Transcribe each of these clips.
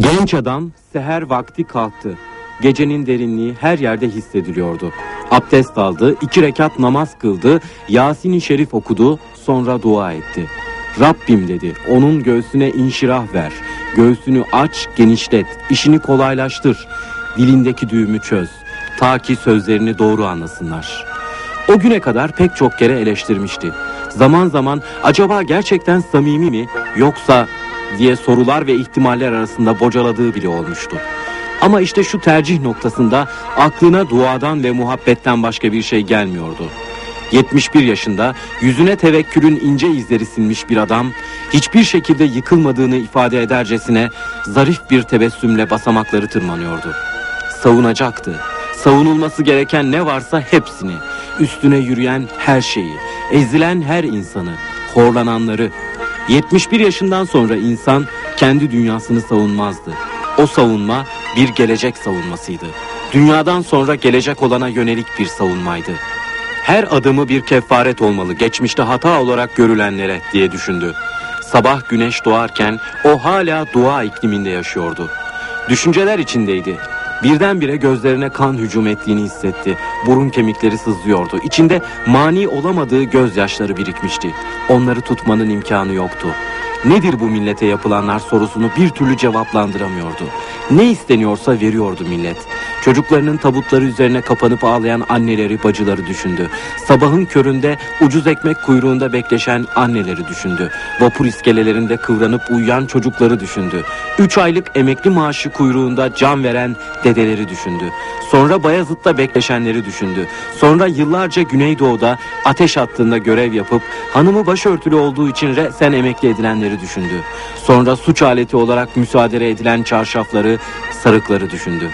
Genç adam seher vakti kalktı. Gecenin derinliği her yerde hissediliyordu. Abdest aldı, iki rekat namaz kıldı, Yasin-i Şerif okudu, sonra dua etti. Rabbim dedi, onun göğsüne inşirah ver. Göğsünü aç, genişlet, işini kolaylaştır. Dilindeki düğümü çöz. Ta ki sözlerini doğru anlasınlar. O güne kadar pek çok kere eleştirmişti. Zaman zaman acaba gerçekten samimi mi yoksa diye sorular ve ihtimaller arasında bocaladığı bile olmuştu. Ama işte şu tercih noktasında aklına duadan ve muhabbetten başka bir şey gelmiyordu. 71 yaşında yüzüne tevekkülün ince izleri sinmiş bir adam hiçbir şekilde yıkılmadığını ifade edercesine zarif bir tebessümle basamakları tırmanıyordu. Savunacaktı. Savunulması gereken ne varsa hepsini, üstüne yürüyen her şeyi, ezilen her insanı, horlananları. 71 yaşından sonra insan kendi dünyasını savunmazdı. O savunma bir gelecek savunmasıydı. Dünyadan sonra gelecek olana yönelik bir savunmaydı. Her adımı bir kefaret olmalı geçmişte hata olarak görülenlere diye düşündü. Sabah güneş doğarken o hala dua ikliminde yaşıyordu. Düşünceler içindeydi. Birdenbire gözlerine kan hücum ettiğini hissetti. Burun kemikleri sızlıyordu. İçinde mani olamadığı gözyaşları birikmişti. Onları tutmanın imkanı yoktu. Nedir bu millete yapılanlar sorusunu bir türlü cevaplandıramıyordu. Ne isteniyorsa veriyordu millet. Çocuklarının tabutları üzerine kapanıp ağlayan anneleri, bacıları düşündü. Sabahın köründe ucuz ekmek kuyruğunda bekleşen anneleri düşündü. Vapur iskelelerinde kıvranıp uyuyan çocukları düşündü. Üç aylık emekli maaşı kuyruğunda can veren dedeleri düşündü. Sonra Bayazıt'ta bekleşenleri düşündü. Sonra yıllarca Güneydoğu'da ateş hattında görev yapıp hanımı başörtülü olduğu için resen emekli edilenleri düşündü. Sonra suç aleti olarak müsaade edilen çarşafları, sarıkları düşündü.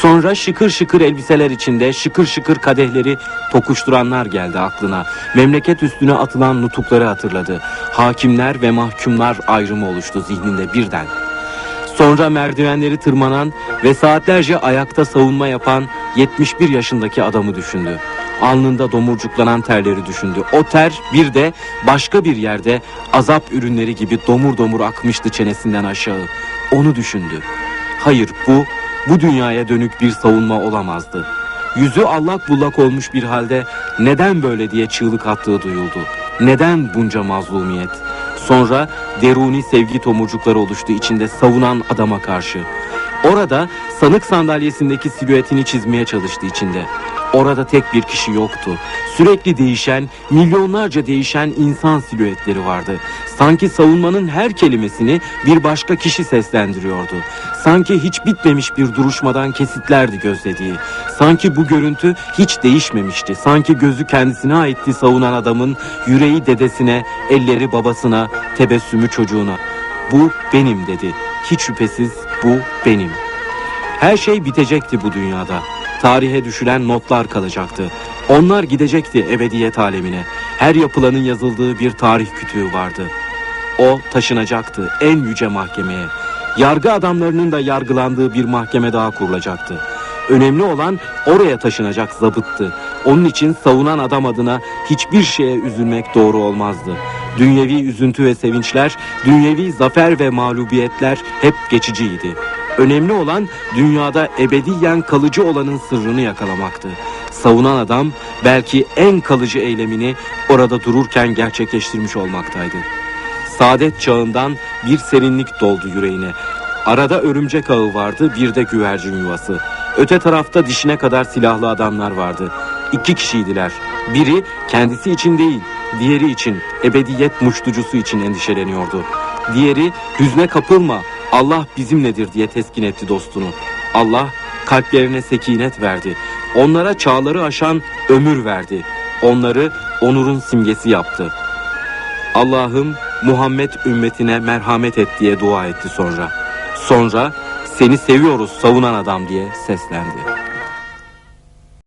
Sonra şıkır şıkır elbiseler içinde şıkır şıkır kadehleri tokuşturanlar geldi aklına. Memleket üstüne atılan nutukları hatırladı. Hakimler ve mahkumlar ayrımı oluştu zihninde birden. Sonra merdivenleri tırmanan ve saatlerce ayakta savunma yapan 71 yaşındaki adamı düşündü. Alnında domurcuklanan terleri düşündü. O ter bir de başka bir yerde azap ürünleri gibi domur domur akmıştı çenesinden aşağı. Onu düşündü. Hayır bu, bu dünyaya dönük bir savunma olamazdı. Yüzü allak bullak olmuş bir halde neden böyle diye çığlık attığı duyuldu. Neden bunca mazlumiyet? Sonra deruni sevgi tomurcukları oluştu içinde savunan adama karşı. Orada sanık sandalyesindeki silüetini çizmeye çalıştı içinde. Orada tek bir kişi yoktu. Sürekli değişen, milyonlarca değişen insan silüetleri vardı. Sanki savunmanın her kelimesini bir başka kişi seslendiriyordu. Sanki hiç bitmemiş bir duruşmadan kesitlerdi gözlediği. Sanki bu görüntü hiç değişmemişti. Sanki gözü kendisine aitti savunan adamın yüreği dedesine, elleri babasına, tebessümü çocuğuna. Bu benim dedi. Hiç şüphesiz bu benim. Her şey bitecekti bu dünyada. Tarihe düşülen notlar kalacaktı. Onlar gidecekti ebediyet alemine. Her yapılanın yazıldığı bir tarih kütüğü vardı. O taşınacaktı en yüce mahkemeye. Yargı adamlarının da yargılandığı bir mahkeme daha kurulacaktı. Önemli olan oraya taşınacak zabıttı. Onun için savunan adam adına hiçbir şeye üzülmek doğru olmazdı. Dünyevi üzüntü ve sevinçler, dünyevi zafer ve mağlubiyetler hep geçiciydi. Önemli olan dünyada ebediyen kalıcı olanın sırrını yakalamaktı. Savunan adam belki en kalıcı eylemini orada dururken gerçekleştirmiş olmaktaydı. Saadet çağından bir serinlik doldu yüreğine. Arada örümcek ağı vardı, bir de güvercin yuvası. Öte tarafta dişine kadar silahlı adamlar vardı. İki kişiydiler. Biri kendisi için değil, diğeri için, ebediyet muştucusu için endişeleniyordu. Diğeri hüzne kapılma, Allah bizimledir diye teskin etti dostunu. Allah kalplerine sekinet verdi. Onlara çağları aşan ömür verdi. Onları onurun simgesi yaptı. Allah'ım Muhammed ümmetine merhamet et diye dua etti sonra. Sonra seni seviyoruz savunan adam diye seslendi.